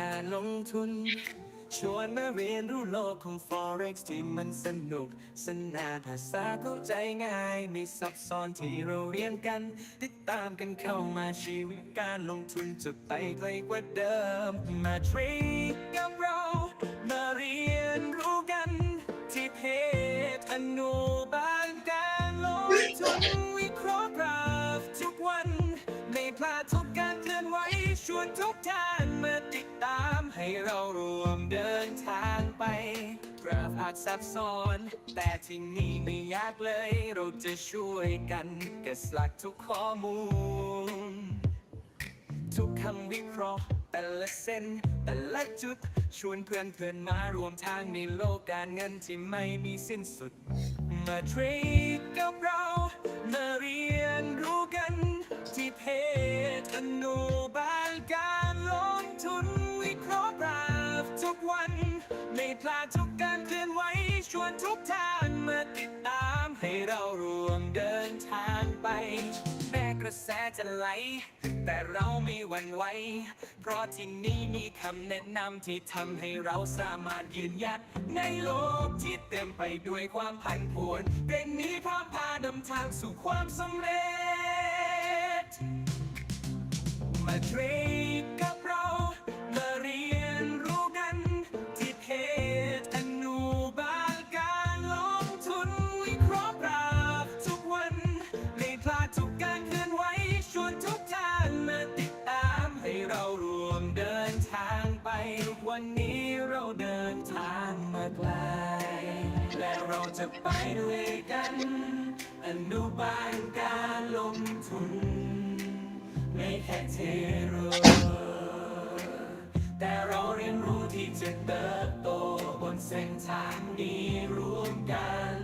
การลงทุน ชวนมาเรียนรู้โลกของ Forex ที่มันสนุก สนานภาษาเข้าใจง่ายไม่ซับซ้อนที่เราเรียนกัน ติดตามกันเข้ามาชีวิตการลงทุนจะไปไกลกว่าเดิม มาเทรดกับเรา มาเรียนรู้กัน ที่เพจอนุบาลการลงทุน ชวนทุกท่านมาติดตามให้เรารวมเดินทางไปกราฟอาจซับซ้อน แต่ที่นี่ไม่ยากเลย เราจะช่วยกันแกะสลักทุกข้อมูล ทุกคำวิเคราะห์แต่ละเส้น แต่ละจุด ชวนเพื่อนเพื่อนมารวมทางในโลกการเงินที่ไม่มีสิ้นสุด มาเทรดกับเรา มาเรียนรู้กัน ที่เพจอนุบาลการลงทุนวิเคราะห์กราฟทุกวัน ไม่พลาดทุกการเคลื่อนไหวชวนทุกท่านมาติดตามให้เรารวมเดินทางไป แม้กระแสจะไหล แต่เราไม่หวั่นไหว เพราะที่นี่มีคำแนะนำที่ทำให้เราสามารถยืนหยัด ในโลกที่เต็มไปด้วยความผันผวนเป็นนี้พาพานำทางสู่ความสำเร็จ ทรดกับเรามาเรียนรู้กันที่เพจอนุบาลการลงทุนวิเคราะห์กราฟทุกวันไม่พลาดทุกการเคลื่อนไหวชวนทุกท่านมาติดตามให้เรารวมเดินทางไป วันนี้เราเดินทางมาไกลและเราจะไปด้วยกัน อนุบาลการลงทุน แค่เทโรแต่เราเรียนรู้ที่จะเติบโตบนเส้นทางนี้ร่วมกัน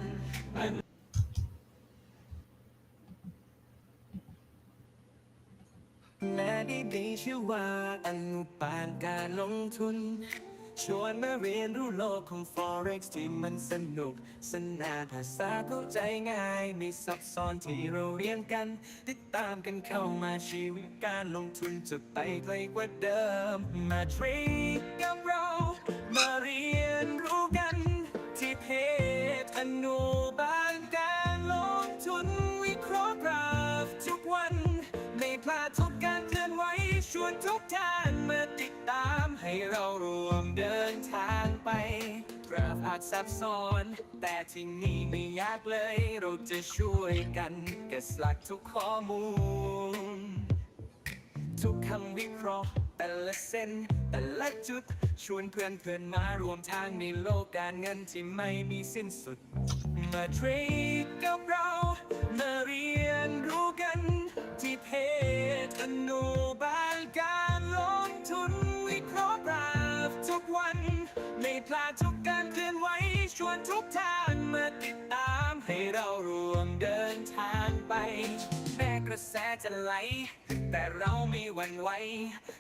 แม้ดีๆชื่อว่าอนุบาลการลงทุน ชวนมาเรียนรู้โลกของ Forex ที่มันสนุก สนานภาษาเข้าใจง่ายไม่ซับซ้อนที่เราเรียนกัน ติดตามกันเข้ามาชีวิตการลงทุนจะไปไกลกว่าเดิม มาเทรดกับเรา มาเรียนรู้กัน ที่เพจอนุบาลการลงทุนวิเคราะห์กราฟทุกวัน ไม่พลาดทุกการเคลื่อนไหวชวนทุกท่าน ให้เรารวมเดินทางไปกราฟอาจซับซ้อน แต่ที่นี่ไม่ยากเลย เราจะช่วยกันแกะสลักทุกข้อมูล ทุกคำวิเคราะห์แต่ละเส้น แต่ละจุด ชวนเพื่อนเพื่อนมารวมทางในโลกการเงินที่ไม่มีสิ้นสุด มาเทรดกับเรา มาเรียนรู้กันที่เพจอนุบาล พลาดทุกการเคลื่อนไหวชวนทุกท่านมาติดตามให้เรารวมเดินทางไป แม้กระแสจะไหล แต่เราไม่หวั่นไหว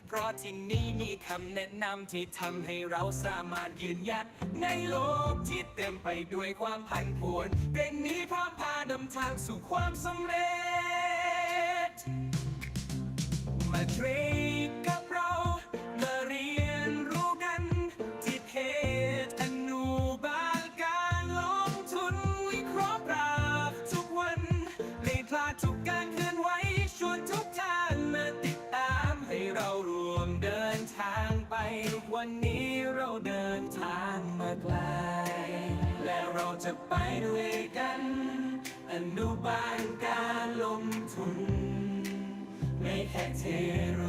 เพราะที่นี่มีคำแนะนำที่ทำให้เราสามารถยืนหยัด ในโลกที่เต็มไปด้วยความผันผวนเป็นนี้พาพานำทางสู่ความสำเร็จ จะไปด้วยกัน อนุบาลการลงทุน ไม่แค่เทโร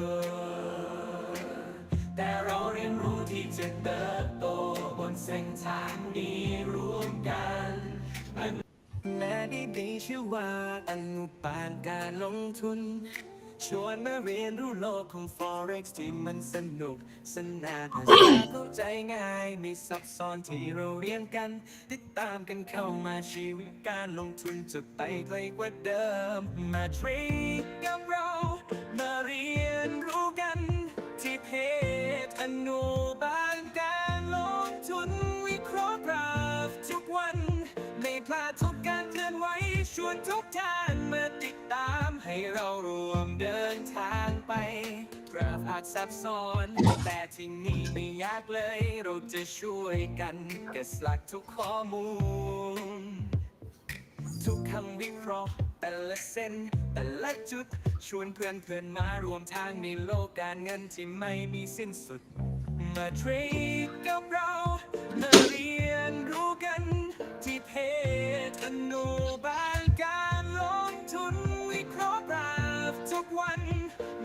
แต่เราเรียนรู้ที่จะเติบโตบนเส้นทางนี้ร่วมกันแม้ดีๆชื่อว่าอนุบาลการลงทุน ชวนมาเรียนรู้โลกของ Forex ที่มันสนุก สนานภาษาเข้าใจง่ายไม่ซับซ้อนที่เราเรียนกัน ติดตามกันเข้ามาชีวิตการลงทุนจะไปไกลกว่าเดิม มาเทรดกับเรามาเรียนรู้กัน ที่เพจอนุบาลการลงทุนวิเคราะห์กราฟทุกวัน ไม่พลาดทุกการเคลื่อนไหวชวนทุกท่านมาติดตาม ให้เรารวมเดินทางไป กราฟอาจซับซ้อน แต่ที่นี่ไม่ยากเลย เราจะช่วยกันแกะสลักทุกข้อมูล ทุกคำวิเคราะห์แต่ละเส้น แต่ละจุด ชวนเพื่อนเพื่อนมารวมทางในโลกการเงินที่ไม่มีสิ้นสุด มาเทรดกับเรามาเรียนรู้กันที่เพจอนุบาล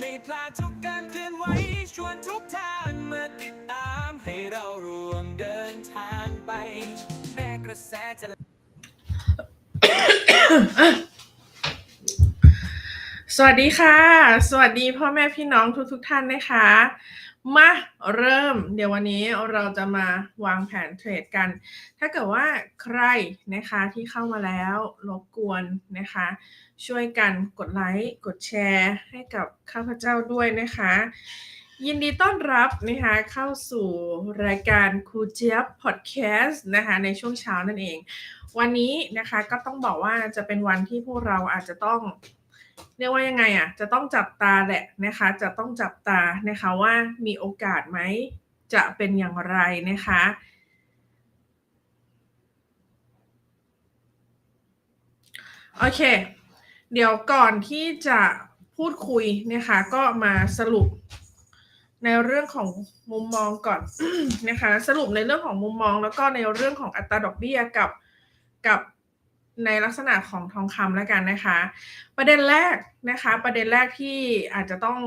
ไม่พลาดทุกการเคลื่อนไหวชวนทุกทางมาติดตามให้เรารวมเดินทางไปแม้กระแสจะสวัสดีค่ะ สวัสดีพ่อแม่พี่น้องทุกทท่านนะคะ มาเริ่ม เดี๋ยววันนี้เราจะมาวางแผนเทรดกัน ถ้าเกิดว่าใครนะคะที่เข้ามาแล้วรบกวนนะคะ ช่วยกันกดไลค์กดแชร์ให้กับข้าพเจ้าด้วยนะคะ ยินดีต้อนรับนะคะเข้าสู่รายการครูเจี๊ยบพอดแคสต์นะคะในช่วงเช้านั่นเอง วันนี้นะคะก็ต้องบอกว่าจะเป็นวันที่พวกเราอาจจะต้อง เรียกว่ายังไงอะจะต้องจับตาแหละนะคะ จะต้องจับตานะคะว่ามีโอกาสไหมจะเป็นอย่างไรนะคะโอเค เดี๋ยวก่อนที่จะพูดคุยนะคะ ก็มาสรุปในเรื่องของมุมมองก่อนนะคะ สรุปในเรื่องของมุมมอง แล้วก็ในเรื่องของอัตราดอกเบี้ยกับกับ ในลักษณะของทองคำแล้วกันนะคะ ประเด็นแรกนะคะ ประเด็นแรกที่อาจจะต้อง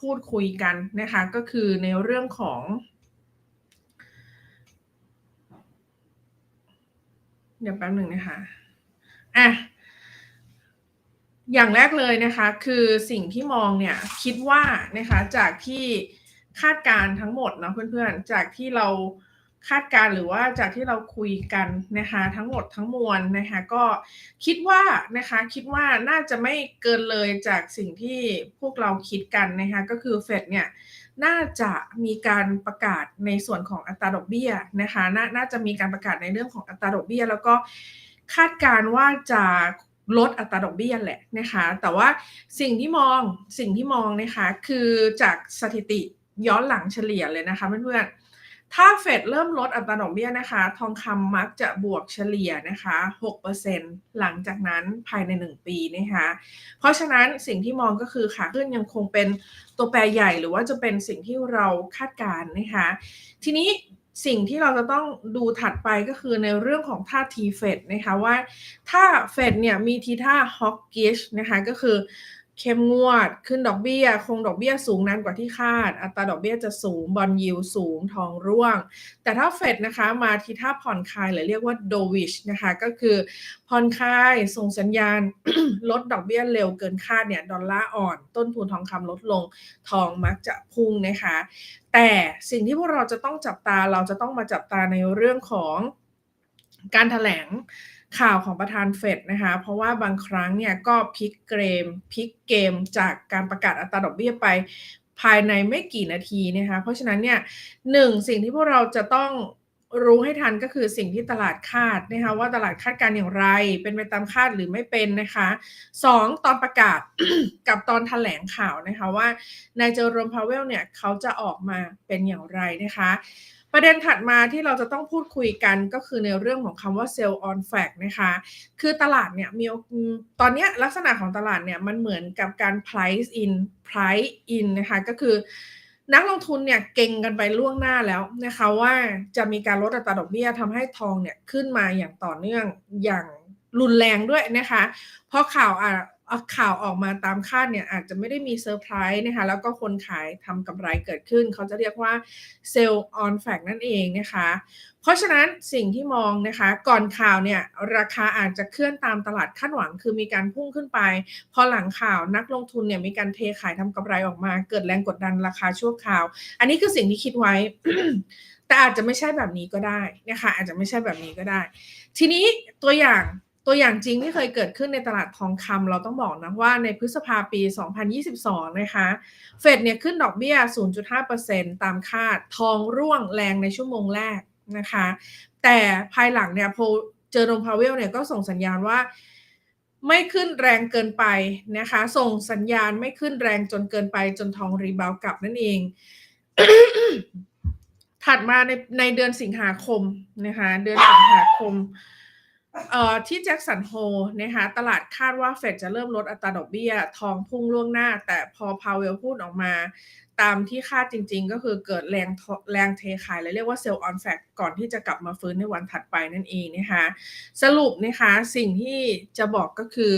พูดคุยกันนะคะ ก็คือในเรื่องของเดี๋ยวแป๊บหนึ่งนะคะ อะ อย่างแรกเลยนะคะ คือสิ่งที่มองเนี่ยคิดว่านะคะจากที่คาดการณ์ทั้งหมดเนาะเพื่อนๆ จากที่เรา คาดการ์หรือว่าจากที่เราคุยกันนะคะทั้งหมดทั้งมวลนะคะก็คิดว่านะคะคิดว่าน่าจะไม่เกินเลยจากสิ่งที่พวกเราคิดกันนะคะก็คือเฟดเนี่ยน่าจะมีการประกาศในส่วนของอัตราดอกเบี้ยนะคะนน่าจะมีการประกาศในเรื่องของอัตราดอกเบี้ย แล้วก็คาดการ์ว่าจะลดอัตราดอกเบี้ยแหละนะคะ แต่ว่าสิ่งที่มองสิ่งที่มองนะคะคือจากสถิติย้อนหลังเฉลี่ยเลยนะคะเพื่อนๆ ถ้าเฟดเริ่มลดอัตราดอกเบี้ยนะคะ ทองคำมักจะบวกเฉลี่ยนะคะ6%หลังจากนั้นภายใน 1 ปีนะคะ เพราะฉะนั้นสิ่งที่มองก็คือขาขึ้นยังคงเป็นตัวแปรใหญ่หรือว่าจะเป็นสิ่งที่เราคาดการณ์นะคะ ทีนี้สิ่งที่เราจะต้องดูถัดไปก็คือในเรื่องของท่าทีเฟดนะคะว่าถ้าเฟดเนี่ยมีทีท่าฮอกกิชนะคะก็คือ เข้มงวดขึ้นดอกเบี้ย คงดอกเบี้ยสูงนานกว่าที่คาด อัตราดอกเบี้ยจะสูงบอลยิวสูงทองร่วง แต่ถ้าเฟดนะคะมาทีท่าผ่อนคลายหรือเรียกว่าโดวิชนะคะก็คือผ่อนคลายส่งสัญญาณ ลดดอกเบี้ยเร็วเกินคาดเนี่ยดอลลาร์อ่อนต้นทุนทองคำลดลงทองมักจะพุ่งนะคะแต่สิ่งที่พวกเราจะต้องจับตาเราจะต้องมาจับตาในเรื่องของการถแถลง ข่าวของประธานเฟดนะคะ เพราะว่าบางครั้งเนี่ยก็พลิกเกมพลิกเกมจากการประกาศอัตราดอกเบี้ยไปภายในไม่กี่นาทีนะคะ เพราะฉะนั้นเนี่ยหนึ่งสิ่งที่พวกเราจะต้องรู้ให้ทันก็คือสิ่งที่ตลาดคาดนะคะว่าตลาดคาดการอย่างไร เป็นไปตามคาดหรือไม่เป็นนะคะสองตอนประกาศกับตอนแถลงข่าวนะคะว่านายเจอร์รมพาวเวลเนี่ยเขาจะออกมาเป็นอย่างไรนะคะประเด็นถัดมาที่เราจะต้องพูดคุยกันก็คือในเรื่องของคำว่า sell on fact นะคะ คือตลาดเนี่ยมีตอนนี้ลักษณะของตลาดเนี่ยมันเหมือนกับการ price in price in นะคะก็คือนักลงทุนเนี่ยเก่งกันไปล่วงหน้าแล้วนะคะว่าจะมีการลดอัตราดอกเบี้ยทำให้ทองเนี่ยขึ้นมาอย่างต่อเนื่องอย่างรุนแรงด้วยนะคะ เพราะข่าวอะ ข่าวออกมาตามคาดเนี่ยอาจจะไม่ได้มีเซอร์ไพรส์นะคะแล้วก็คนขายทำกำไรเกิดขึ้น เขาจะเรียกว่าเซลล์ออนแฟกนั่นเองนะคะ เพราะฉะนั้นสิ่งที่มองนะคะก่อนข่าวเนี่ยราคาอาจจะเคลื่อนตามตลาดคาดหวัง คือมีการพุ่งขึ้นไป พอหลังข่าวนักลงทุนเนี่ยมีการเทขายทำกำไรออกมา เกิดแรงกดดันราคาชั่วคราว อันนี้คือสิ่งที่คิดไว้ แต่อาจจะไม่ใช่แบบนี้ก็ได้นะคะอาจจะไม่ใช่แบบนี้ก็ได้ ทีนี้ตัวอย่าง ตัวอย่างจริงที่เคยเกิดขึ้นในตลาดทองคำเราต้องบอกนะว่าในพฤษภาปี 2022 นะคะ เฟดเนี่ยขึ้นดอกเบี้ย 0.5%ตามคาดทองร่วงแรงในชั่วโมงแรกนะคะ แต่ภายหลังเนี่ยโพเจอโรมพาวเวลเนี่ยก็ส่งสัญญาณว่าไม่ขึ้นแรงเกินไปนะคะ ส่งสัญญาณไม่ขึ้นแรงจนเกินไปจนทองรีบาวกลับนั่นเอง ถัดมาในในเดือนสิงหาคมนะคะ เดือนสิงหาคม ที่แจ็คสันโฮนะคะตลาดคาดว่าเฟดจะเริ่มลดอัตราดอกเบี้ย ทองพุ่งล่วงหน้า แต่พอพาวเวลพูดออกมา ตามที่คาดจริงๆ ก็คือเกิดแรงแรงเทขายและเรียกว่าเซลล์ออนแฟกก่อนที่จะกลับมาฟื้นในวันถัดไปนั่นเองนะคะสรุปนะคะสิ่งที่จะบอกก็คือ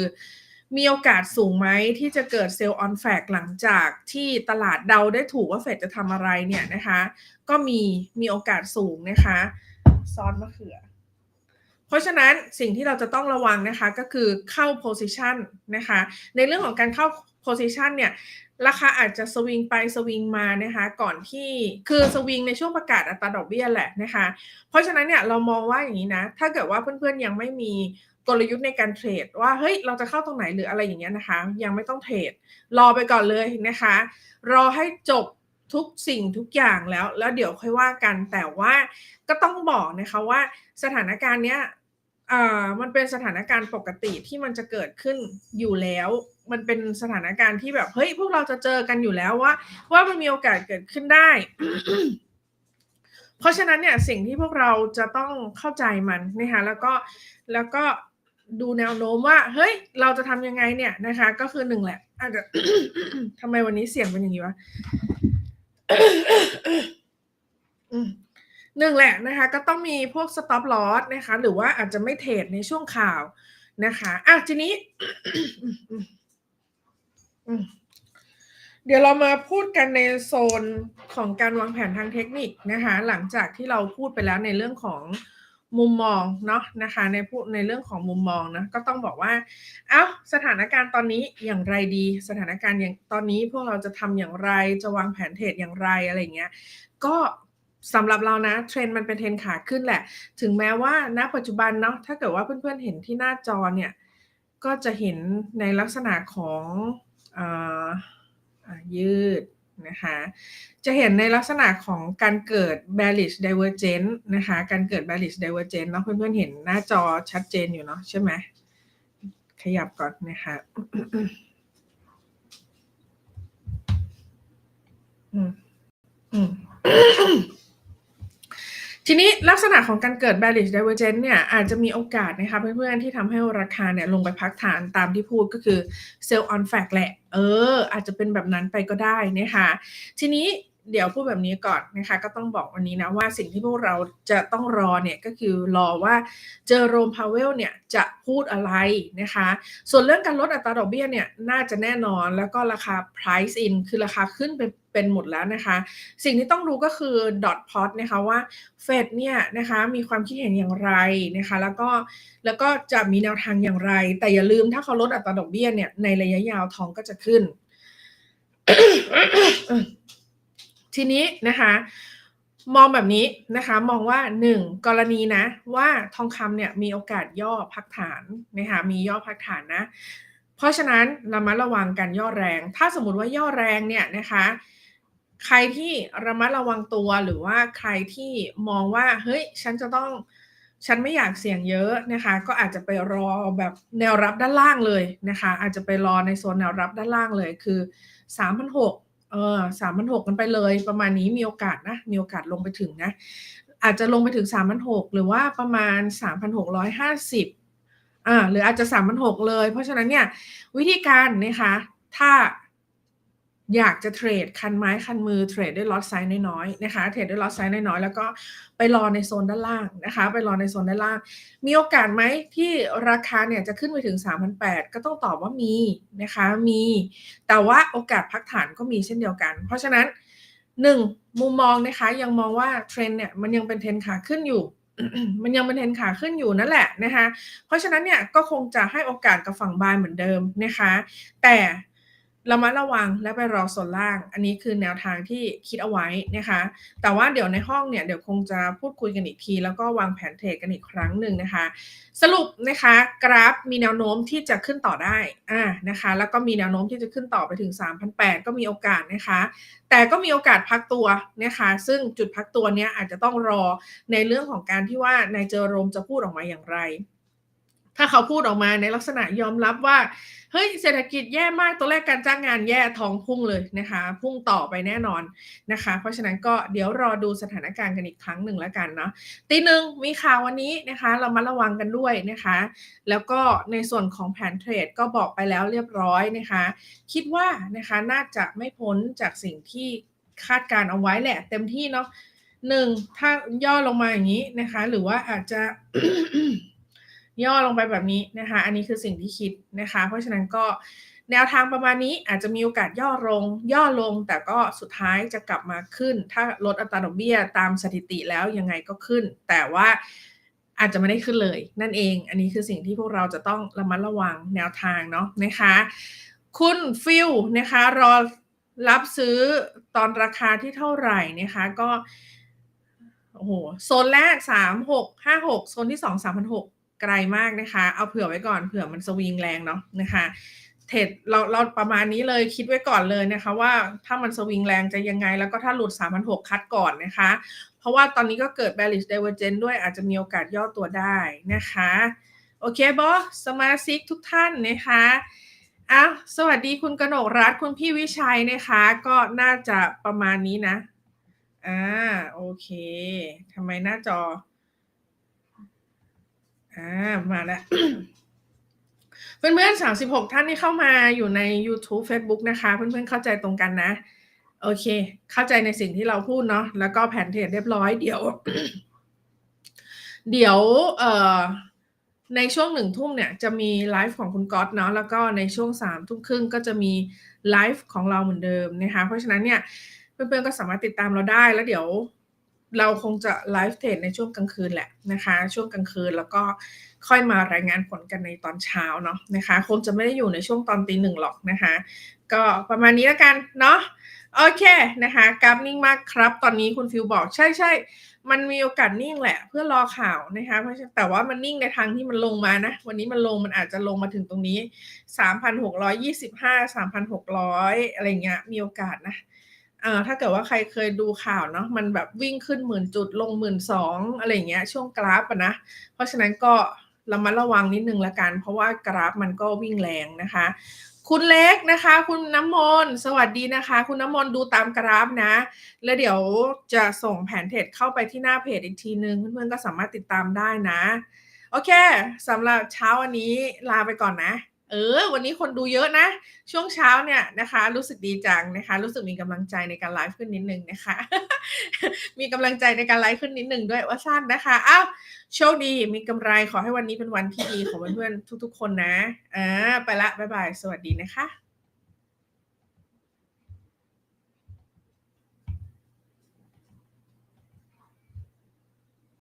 มีโอกาสสูงไหมที่จะเกิดเซลล์ออนแฟกหลังจากที่ตลาดเดาได้ถูกว่าเฟดจะทำอะไรเนี่ยนะคะ ก็มีมีโอกาสสูงนะคะ ซ้อสมะเขือ เพราะฉะนั้นสิ่งที่เราจะต้องระวังนะคะก็คือเข้า position นะคะ ในเรื่องของการเข้า position เนี่ยราคาอาจจะสวิงไปสวิงมานะคะก่อนที่คือสวิงในช่วงประกาศอัตราดอกเบี้ยแหละนะคะ เพราะฉะนั้นเนี่ยเรามองว่าอย่างนี้นะ ถ้าเกิดว่าเพื่อนๆยังไม่มีกลยุทธ์ในการเทรดว่าเฮ้ยเราจะเข้าตรงไหนหรืออะไรอย่างเงี้ยนะคะ ยังไม่ต้องเทรดรอไปก่อนเลยนะคะ รอให้จบทุกสิ่งทุกอย่างแล้ว แล้วเดี๋ยวค่อยว่ากันแต่ว่าก็ต้องบอกนะคะว่าสถานการณ์เนี้ย อ่ามันเป็นสถานการณ์ปกติที่มันจะเกิดขึ้นอยู่แล้ว มันเป็นสถานการณ์ที่แบบเฮ้ยพวกเราจะเจอกันอยู่แล้วว่า ว่ามันมีโอกาสเกิดขึ้นได้ เพราะฉะนั้นเนี่ยสิ่งที่พวกเราจะต้องเข้าใจมันนะคะแล้วก็แล้วก็ดูแนวโน้มว่า เฮ้ย เราจะทำยังไงเนี่ยนะคะ ก็คือหนึ่งแหละ อาจจะทำไมวันนี้เสียงเป็นอย่างนี้วะ หนึ่งแหละนะคะก็ต้องมีพวก stop loss นะคะ หรือว่าอาจจะไม่เทรดในช่วงข่าวนะคะอะทีนี้ เดี๋ยวเรามาพูดกันในโซนของการวางแผนทางเทคนิคนะคะ หลังจากที่เราพูดไปแล้วในเรื่องของมุมมองเนาะนะคะในพูดในเรื่องของมุมมองนะก็ต้องบอกว่า เอ้าสถานการณ์ตอนนี้อย่างไรดี สถานการณ์อย่างตอนนี้พวกเราจะทำอย่างไรจะวางแผนเทรดอย่างไรอะไรเงี้ย ก็ สำหรับเรานะเทรนด์มันเป็นเทรนขาขึ้นแหละ ถึงแม้ว่าณปัจจุบันเนาะถ้าเกิดว่าเพื่อนๆเห็นที่หน้าจอเนี่ยก็จะเห็นในลักษณะของอยืดนะคะจะเห็นในลักษณะของการเกิด bearish divergence นะคะการเกิด bearish divergence เนาะเพื่อนๆเห็นหน้าจอชัดเจนอยู่เนาะใช่ไหมขยับก่อนนะคะอืมอืม ทีนี้ลักษณะของการเกิด bearish divergence เนี่ยอาจจะมีโอกาสนะคะเพื่อนๆที่ทำให้ราคาเนี่ยลงไปพักฐานตามที่พูดก็คือ sell on fact แหละ เออ อาจจะเป็นแบบนั้นไปก็ได้นะคะ ทีนี้ เดี๋ยวพูดแบบนี้ก่อนนะคะ ก็ต้องบอกวันนี้นะว่าสิ่งที่พวกเราจะต้องรอเนี่ยก็คือรอว่าเจอโรมพาวเวลเนี่ยจะพูดอะไรนะคะ ส่วนเรื่องการลดอัตราดอกเบี้ยเนี่ยน่าจะแน่นอนแล้วก็ราคา price in คือราคาขึ้นไปเป็นหมดแล้วนะคะ สิ่งที่ต้องรู้ก็คือ dot plot นะคะว่าเฟดเนี่ยนะคะมีความคิดเห็นอย่างไรนะคะ แล้วก็แล้วก็จะมีแนวทางอย่างไร แต่อย่าลืมถ้าเขาลดอัตราดอกเบี้ยเนี่ยในระยะยาวทองก็จะขึ้น ทีนี้นะคะมองแบบนี้นะคะมองว่าหนึ่งกรณีนะว่าทองคำเนี่ยมีโอกาสย่อพักฐานนะคะมีย่อพักฐานนะ เพราะฉะนั้นระมัดระวังการย่อแรง ถ้าสมมติว่าย่อแรงเนี่ยนะคะใครที่ระมัดระวังตัวหรือว่าใครที่มองว่าเฮ้ยฉันจะต้องฉันไม่อยากเสี่ยงเยอะนะคะ ก็อาจจะไปรอแบบแนวรับด้านล่างเลยนะคะ อาจจะไปรอในโซนแนวรับด้านล่างเลยคือ3,600 เออสามพันหกกันไปเลยประมาณนี้มีโอกาสนะ มีโอกาสลงไปถึงนะ อาจจะลงไปถึงสามพันหกหรือว่าประมาณสามพันหกร้อยห้าสิบอ่าหรืออาจจะสามพันหกเลย เพราะฉะนั้นเนี่ยวิธีการนะคะถ้า อยากจะเทรดคันไม้คันมือเทรดด้วยลอตไซส์น้อยๆนะคะเทรดด้วยลอตไซส์น้อยๆแล้วก็ไปรอในโซนด้านล่างนะคะ ไปรอในโซนด้านล่าง มีโอกาสไหมที่ราคาเนี่ยจะขึ้นไปถึง 3,800 ก็ต้องตอบว่ามีนะคะมี แต่ว่าโอกาสพักฐานก็มีเช่นเดียวกัน เพราะฉะนั้น 1. มุมมองนะคะยังมองว่าเทรนเนี่ยมันยังเป็นเทรนขาขึ้นอยู่มันยังเป็นเทรนขาขึ้นอยู่นั่นแหละนะคะ เพราะฉะนั้นเนี่ยก็คงจะให้โอกาสกับฝั่งบายเหมือนเดิมนะคะ แต่ รามาระวังและไปรอส่วนล่าง อันนี้คือแนวทางที่คิดเอาไว้นะคะ แต่ว่าเดี๋ยวในห้องเนี่ยเดี๋ยวคงจะพูดคุยกันอีกที แล้วก็วางแผนเทรดกันอีกครั้งหนึ่งนะคะ สรุปนะคะกราฟมีแนวโน้มที่จะขึ้นต่อได้อ่านะคะ แล้วก็มีแนวโน้มที่จะขึ้นต่อไปถึง 3,800 ก็มีโอกาสนะคะ แต่ก็มีโอกาสพักตัวนะคะ ซึ่งจุดพักตัวเนี้ยอาจจะต้องรอในเรื่องของการที่ว่านายเจอโรมจะพูดออกมาอย่างไร ถ้าเขาพูดออกมาในลักษณะยอมรับว่า เฮ้ยเศรษฐกิจแย่มากตัวแรกการจ้างงานแย่ทองพุ่งเลยนะคะ พุ่งต่อไปแน่นอนนะคะ เพราะฉะนั้นก็เดี๋ยวรอดูสถานการณ์กันอีกครั้งหนึ่งแล้วกันเนาะตีหนึ่งมีข่าววันนี้นะคะเรามาระวังกันด้วยนะคะ แล้วก็ในส่วนของแผนเทรดก็บอกไปแล้วเรียบร้อยนะคะ คิดว่านะคะน่าจะไม่พ้นจากสิ่งที่คาดการเอาไว้แหละ เต็มที่เนาะหนึ่งถ้าย่อลงมาอย่างนี้นะคะ หรือว่าอาจจะ ย่อลงไปแบบนี้นะคะ อันนี้คือสิ่งที่คิดนะคะ เพราะฉะนั้นก็แนวทางประมาณนี้อาจจะมีโอกาสย่อลง ย่อลงแต่ก็สุดท้ายจะกลับมาขึ้น ถ้าลดอัตราดอกเบี้ยตามสถิติแล้วยังไงก็ขึ้น แต่ว่าอาจจะไม่ได้ขึ้นเลย นั่นเอง อันนี้คือสิ่งที่พวกเราจะต้องระมัดระวังแนวทางเนาะนะคะ คุณฟิลนะคะรอรับซื้อตอนราคาที่เท่าไหร่นะคะก็โอ้โหโซนแรกสามหกห้าหกโซนที่สองสามพันหก ไกลมากนะคะ เอาเผื่อไว้ก่อนเผื่อมันสวิงแรงเนาะนะคะเทรดเราเราประมาณนี้เลยคิดไว้ก่อนเลยนะคะ ว่าถ้ามันสวิงแรงจะยังไง แล้วก็ถ้าหลุด3 0 0 คัดก่อนนะคะ เพราะว่าตอนนี้ก็เกิด bearish divergence ด้วยอาจจะมีโอกาสย่อตัวได้นะคะ โอเคบอสสมาชิกทุกท่านนะคะอ้าวสวัสดีคุณกนกรัฐคุณพี่วิชัยนะคะ ก็น่าจะประมาณนี้นะอ่าโอเคทำไมหน้าจอ อ่ามาแล้วเพื่อนๆสามสิบหกท่านที่เข้ามาอยู่ใน YouTube Facebook นะคะ เพื่อนๆเข้าใจตรงกันนะ โอเค เข้าใจในสิ่งที่เราพูดเนาะแล้วก็แผนเทรดเรียบร้อยเดี๋ยว เดี๋ยวเอ่อในช่วงหนึ่งทุ่มเนี่ยจะมีไลฟ์ของคุณก๊อตเนาะแล้วก็ในช่วงสามทุ่มครึ่งก็จะมีไลฟ์ของเราเหมือนเดิมนะคะ เพราะฉะนั้นเนี่ยเพื่อนๆก็สามารถติดตามเราได้แล้วเดี๋ยว เราคงจะไลฟ์เทรดในช่วงกลางคืนแหละนะคะ ช่วงกลางคืนแล้วก็ค่อยมารายงานผลกันในตอนเช้าเนาะนะคะ คงจะไม่ได้อยู่ในช่วงตอนตีหนึ่งหรอกนะคะ ก็ประมาณนี้แล้วกันเนาะโอเคนะคะกราฟนิ่งมากครับ ตอนนี้คุณฟิวบอกใช่ใช่มันมีโอกาสนิ่งแหละ เพื่อรอข่าวนะคะเพราะฉะแต่ว่ามันนิ่งในทางที่มันลงมานะ วันนี้มันลงมันอาจจะลงมาถึงตรงนี้สามพันหกร้อยยี่สิบห้าสามพันหกร้อยอะไรเงี้ยมีโอกาสนะ อ่าถ้าเกิดว่าใครเคยดูข่าวเนาะมันแบบวิ่งขึ้นหมื่นจุดลงหมื่นสองอะไรเงี้ยช่วงกราฟอะนะ เพราะฉะนั้นก็ระมัดระวังนิดนึงละกัน เพราะว่ากราฟมันก็วิ่งแรงนะคะ คุณเล็กนะคะ คุณน้ำมนต์สวัสดีนะคะ คุณน้ำมนต์ดูตามกราฟนะ แล้วเดี๋ยวจะส่งแผนเทรดเข้าไปที่หน้าเพจอีกทีนึงเพื่อนๆก็สามารถติดตามได้นะ โอเคสำหรับเช้าวันนี้ลาไปก่อนนะ เออ วันนี้คนดูเยอะนะ ช่วงเช้าเนี่ยนะคะ รู้สึกดีจังนะคะ รู้สึกมีกำลังใจในการไลฟ์ขึ้นนิดนึงนะคะ มีกำลังใจในการไลฟ์ขึ้นนิดนึงด้วยว่าสั้นนะคะอ้าวโชคดีมีกำไรขอให้วันนี้เป็นวันที่ดีของเพื่อนๆทุก ๆ คนนะอ่าไปละบ๊ายบาย สวัสดีนะคะ